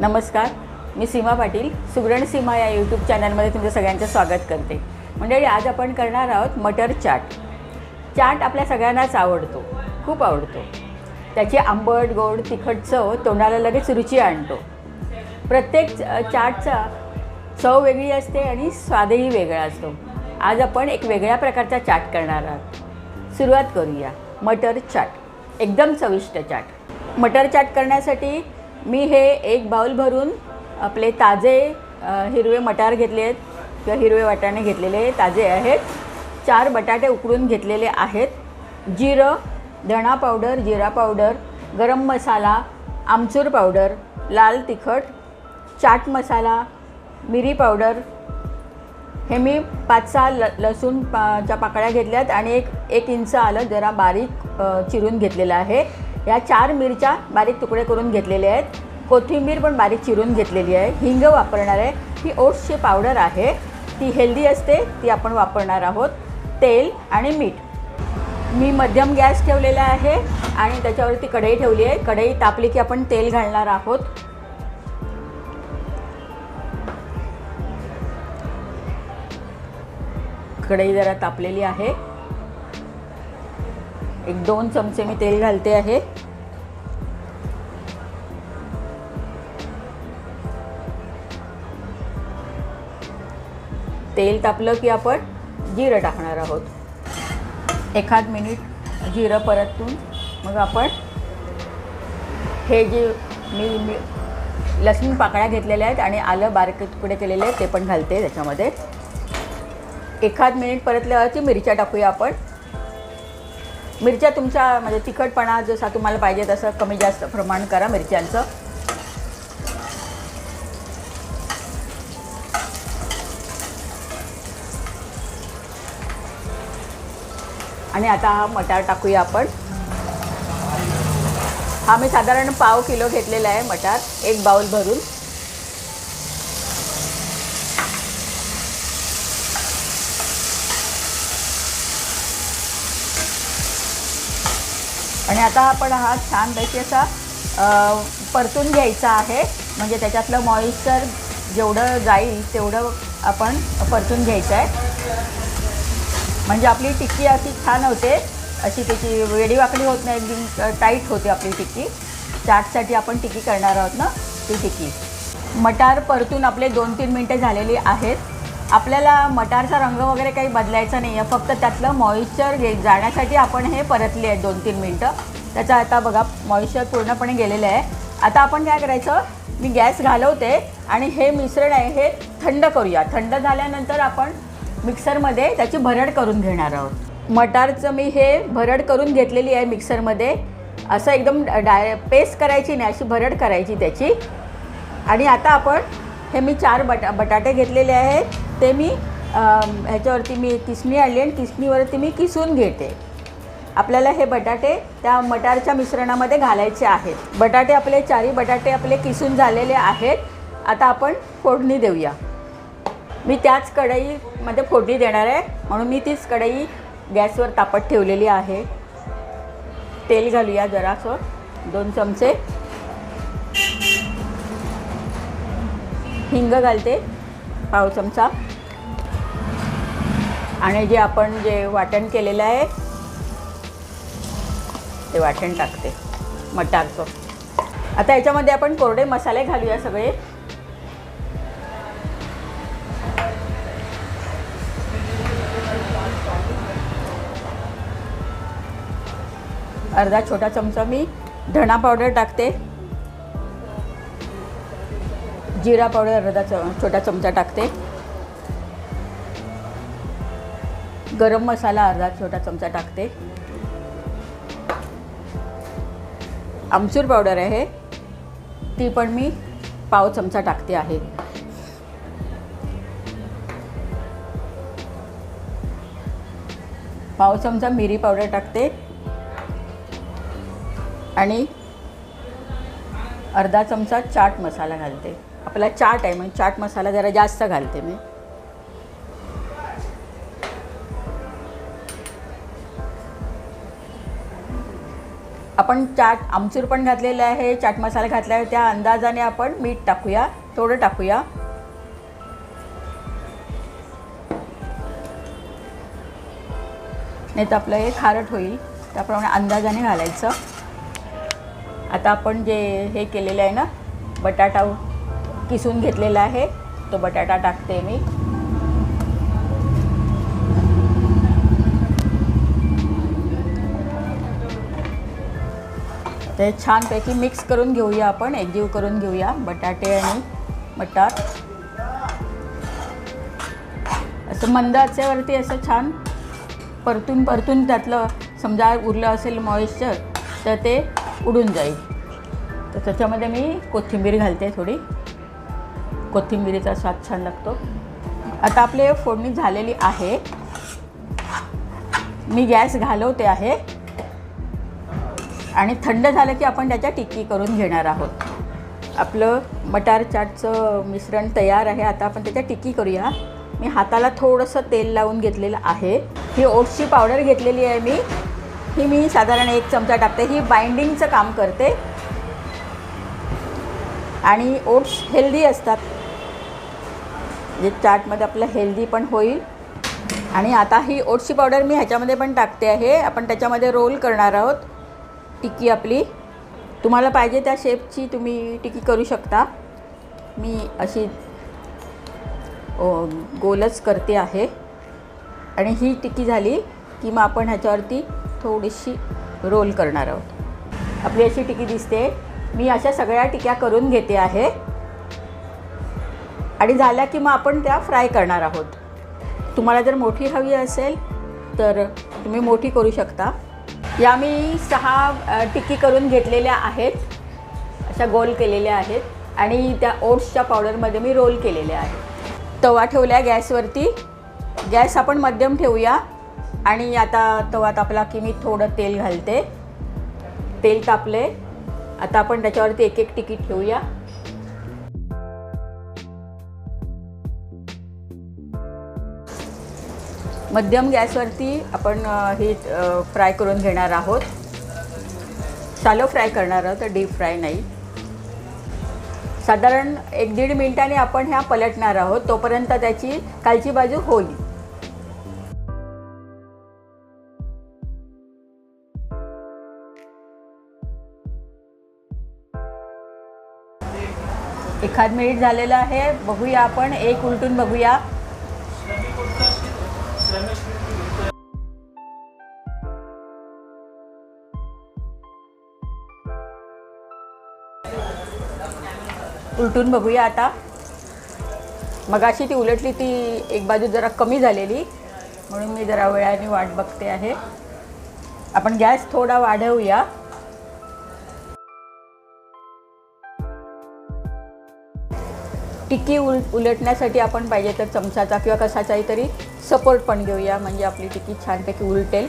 नमस्कार मी सीमा पाटील सुगरण सीमा या यूट्यूब चॅनलमध्ये तुमचं सगळ्यांचं स्वागत करते. मंडळी आज आपण करणार आहोत मटर चाट. चाट आपल्या सगळ्यांनाच आवडतो खूप आवडतो. त्याची आंबट गोड तिखट चव तोंडाला लगेच रुची आणतो. प्रत्येक चाटचा चव वेगळी असते आणि स्वादही वेगळा असतो. आज आपण एक वेगळ्या प्रकारचा चाट करणार आहोत. सुरुवात करूया. मटर चाट. एकदम चविष्ट चाट. मटर चाट करण्यासाठी मी हे एक बाऊल भरून आपले ताजे हिरवे मटार घेतले आहेत किंवा हिरवे वाटाणे घेतलेले ताजे आहेत. चार बटाटे उकडून घेतलेले आहेत. जिरं धणा पावडर जिरा पावडर गरम मसाला आमचूर पावडर लाल तिखट चाट मसाला मिरी पावडर. हे मी पाच सहा ल लसूण पा च्या पाकळ्या घेतल्यात आणि एक एक इंच आलं जरा बारीक चिरून घेतलेलं आहे. या चार मिरच्या बारीक तुकडे करून घेतलेले आहेत. कोथिंबीर पण बारीक चिरून घेतलेली आहे. हिंग वापरणार आहे. ही ओट्सची पावडर आहे. ती हेल्दी असते ती आपण वापरणार आहोत. तेल आणि मीठ. मी मध्यम गॅस ठेवलेला आहे आणि त्याच्यावरती कढई ठेवली आहे. कढई तापली की आपण तेल घालणार आहोत. कढई जरा तापलेली आहे. एक दोन चमचे मी तेल घालते आहे. तेल तापलं की आपण जिरं टाकणार आहोत. एखाद मिनिट जिरं परतून मग आपण हे जे मी लसूण पाकळ्या घेतलेल्या आहेत आणि आलं बारीक तुकडे केलेले आहेत ते पण घालते त्याच्यामध्ये. एखाद मिनिट परतल्यावरती मिरच्या टाकूया आपण. मिरच्या तुमच्या म्हणजे तिखटपणा जसा तुम्हाला पाहिजे तसं कमी जास्त प्रमाण करा मिरच्यांचं. आणि आता हा मटार टाकूया आपण. हा मी साधारण पाव किलो घेतलेला आहे मटार एक बाउल भरून. आणि आता आपण हा छानपैकी असा परतून घ्यायचा आहे. म्हणजे त्याच्यातलं मॉइश्चर जेवढं जाईल तेवढं आपण परतून घ्यायचं आहे. म्हणजे आपली टिक्की अशी छान होते. अशी त्याची वेडी वाकडी होत नाही एकदम टाईट होते आपली टिक्की. चाटसाठी आपण टिक्की करणार आहोत ना ती टिक्की. मटार परतून आपले दोन तीन मिनटं झालेली आहेत. आपल्याला मटारचा रंग वगैरे काही बदलायचा नाही आहे फक्त त्यातलं मॉइश्चर घे जाण्यासाठी आपण हे परतले आहे दोन तीन मिनटं. त्याचा आता बघा मॉइश्चर पूर्णपणे गेलेलं आहे. आता आपण काय करायचं? मी गॅस घालवते आणि हे मिश्रण आहे हे थंड करूया. थंड झाल्यानंतर आपण मिक्सरमध्ये त्याची भरड करून घेणार आहोत. मटारचं मी हे भरड करून घेतलेली आहे मिक्सरमध्ये. असं एकदम डाय पेस्ट करायची नाही अशी भरड करायची त्याची. आणि आता आपण हे मी चार बटा बटाटे घेतलेले आहेत. ते मी ह्याच्यावरती मी किसणी आणली आणि किसणीवरती मी किसून घेते. आपल्याला हे बटाटे त्या मटारच्या मिश्रणामध्ये घालायचे आहेत. बटाटे आपले चारी बटाटे आपले किसून झालेले आहेत. आता आपण फोडणी देऊया. मी त्याच कढईमध्ये फोडणी देणार आहे. म्हणून मी तीच कढई गॅसवर तापत ठेवलेली आहे. तेल घालूया जरासं. दोन चमचे. हिंग घालते. पाव चमचा. आणि जे आपण जे वाटण केलेलं आहे ते वाटण टाकते मटारचं. आता याच्यामध्ये आपण कोरडे मसाले घालूया सगळे. अर्धा छोटा चमचा मी धणा पावडर टाकते. जिरा पावडर अर्धा च छोटा चमचा टाकते. गरम मसाला अर्धा छोटा चमचा टाकते. आमचूर पावडर आहे. ती पण मी पाव चमचा टाकते आहे. पाव चमचा मिरी पावडर टाकते. आणि अर्धा चमचा चाट मसाला घालते. आपला चाट आहे म्हणजे चाट मसाला जरा जास्त घालते मी. आपण चाट आमचूर पण घातलेलं आहे चाट मसाला घातला आहे त्या अंदाजाने आपण मीठ टाकूया थोडं टाकूया. नाही तर आपलं हे खारट होईल त्याप्रमाणे अंदाजाने घालायचं. आता आपण जे हे केलेलं आहे ना बटाटा किसून घेतलेला आहे तो बटाटा टाकते मी. ते छानपैकी मिक्स करून घेऊया आपण एकजीव करून घेऊया. बटाटे आणि मटार. असं मंद आचेवरती असं छान परतून परतून त्यातलं समजा उरलं असेल मॉइश्चर तर ते उडून जाईल. तर त्याच्यामध्ये मी कोथिंबीर घालते थोडी. कोथिंबीरीचा स्वाद छान लागतो. आता आपली फोडणी झालेली आहे. मी गॅस घालवते आहे. आणि थंड झालं की आपण त्याच्या टिक्की करून घेणार आहोत. आपलं मटार चाटचं मिश्रण तयार आहे. आता आपण त्याच्या टिक्की करूया. मी हाताला थोडंसं तेल लावून घेतलेलं आहे. ही ओट्सची पावडर घेतलेली आहे मी. ही मी साधारण एक चमचा टाकते. ही बाइंडिंगचं काम करते. आणि ओट्स हेल्दी असतात. जे चाटमध्ये आपलं हेल्दी पण होईल. आणि आता ही ओट्सची पावडर मी ह्याच्यामध्ये पण टाकते आहे. आपण त्याच्यामध्ये रोल करणार आहोत. टिक्की आपली. तुम्हाला पाहिजे त्या शेपची तुम्ही टिक्की करू शकता. मी अशी गोलच करते आहे. आणि ही टिक्की झाली की मग आपण ह्याच्यावरती थोडीशी रोल करणार आहोत. आपली अशी टिक्की दिसते. मी अशा सगळ्या टिक्या करून घेते आहे. आणि झाल्या की मग आपण त्या फ्राय करणार आहोत. तुम्हाला जर मोठी हवी असेल तर तुम्ही मोठी करू शकता. या मी सहा टिक्की करून घेतलेल्या आहेत. अशा गोल केलेल्या आहेत. आणि त्या ओट्सच्या पावडरमध्ये मी रोल केलेल्या आहेत. तवा ठेवल्या गॅसवरती. गॅस आपण मध्यम ठेवूया. आणि आता तवा तापला की मी थोडं तेल घालते. तेल तापले. आता आपण त्याच्यावरती एक एक टिकीट ठेवूया. मध्यम गॅसवरती आपण हे फ्राय करून घेणार आहोत. शालो फ्राय करणार आहोत तर डीप फ्राय नाही. साधारण एक दीड मिनिटाने आपण ह्या पलटणार आहोत तोपर्यंत त्याची कालची बाजू होईल एखाद मिनिट झालेलं आहे बघूया आपण एक उलटून बघूया. उलटून बघूया आता. मगाशी ती उलटली ती एक बाजू जरा कमी झालेली. म्हणून मी जरा वेळाने वाट बघते आहे. आपण गॅस थोडा वाढवूया. टिक्की उल उलटण्यासाठी आपण पाहिजे तर चमचाचा किंवा कशाचाही तरी सपोर्ट पण घेऊया. म्हणजे आपली टिक्की छानपैकी उलटेल.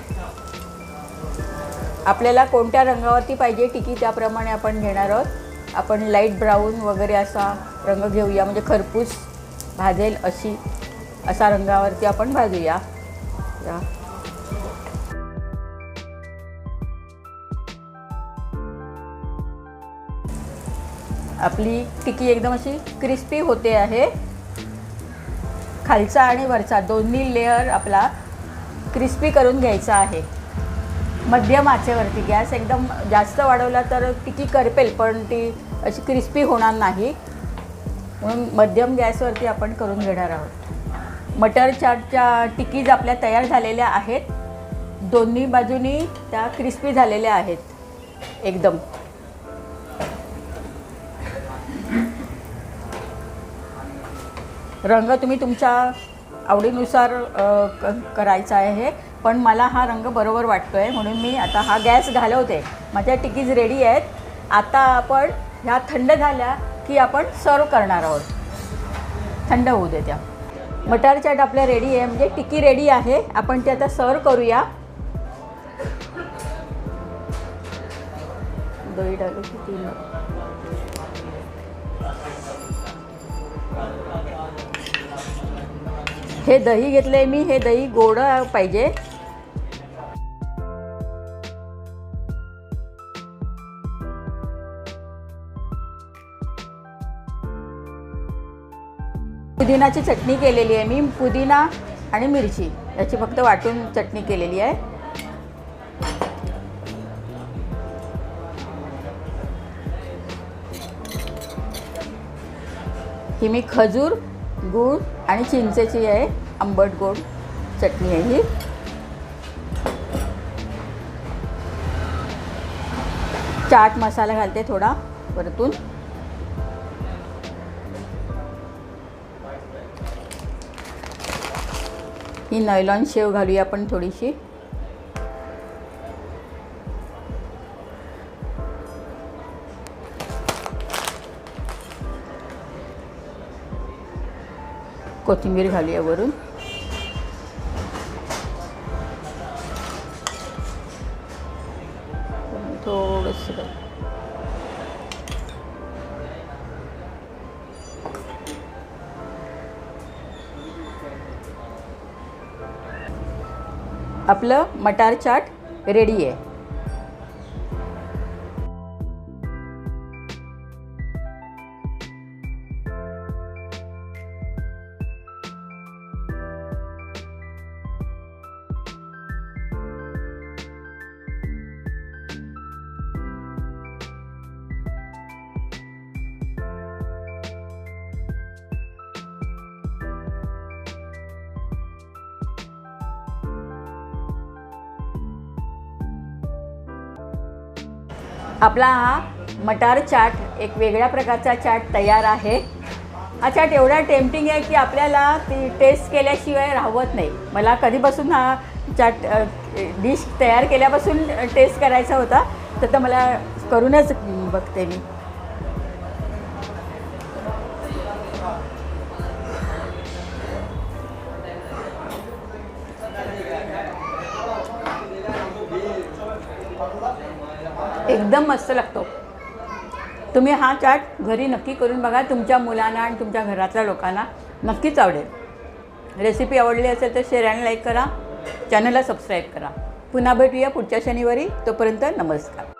आपल्याला कोणत्या रंगावरती पाहिजे टिकी त्याप्रमाणे आपण घेणार आहोत. आपण लाइट ब्राऊन वगैरे असा रंग घेऊया. म्हणजे खरपूस भाजेल अशी असा रंगावरती आपण भाजूया. या. आपली टिकी एकदम अशी क्रिस्पी होते आहे. खालचा आणि वरचा दोन्ही लेअर आपला क्रिस्पी करून घ्यायचा आहे. मध्यम आचेवरती गॅस एकदम जास्त वाढवला तर टिकी करपेल पण ती अशी क्रिस्पी होणार नाही. म्हणून मध्यम गॅसवरती आपण करून घेणार आहोत. मटर चाटच्या टिकीज आपल्या तयार झालेल्या आहेत. दोन्ही बाजूनी त्या क्रिस्पी झालेल्या आहेत एकदम. रंग तुम्ही तुमच्या आवडीनुसार करायचा आहे. पण मला हा रंग बरोबर वाटतो आहे म्हणून मी आता हा गॅस घालवते. माझ्या टिकीज रेडी आहेत. आता आपण ह्या थंड झाल्या की आपण सर्व करणार आहोत. थंड होऊ दे त्या. मटार चाट आपल्या रेडी आहे म्हणजे टिकी रेडी आहे. आपण ते आता सर्व करूया. दही टाकू किती हे दही घेतलं आहे मी हे दही गोड पाहिजे. पुदिनाची चटणी केलेली आहे मी पुदिना आणि मिरची. याची फक्त वाटून चटणी केलेली आहे. ही मी खजूर गूळ आणि चिंचेची आहे आंबट गोड चटणी आहे ही. चाट मसाला घालते थोडा परतून ही नैलॉन शेव घालूया आपण थोडीशी. कोथिंबीर घालूया वरून. थोडंसं आपलं मटार चाट रेडी आहे. आपला हा मटार चाट एक वेगळ्या प्रकारचा चाट तयार आहे. हा चाट एवढा टेम्पटिंग आहे की आपल्याला ती टेस्ट केल्याशिवाय राहवत नाही. मला कधीपासून हा चाट डिश तयार केल्यापासून टेस्ट करायचा होता तर तर मला करूनच बघते मी. एकदम मस्त लागतो. तुम्ही हा चाट घरी नक्की करून बघा. तुमच्या मुलांना आणि तुमच्या घरातल्या लोकांना नक्कीच आवडेल. रेसिपी आवडली असेल तर शेअर आणि लाईक करा. चॅनलला सबस्क्राईब करा. पुन्हा भेटूया पुढच्या शनिवारी. तोपर्यंत नमस्कार.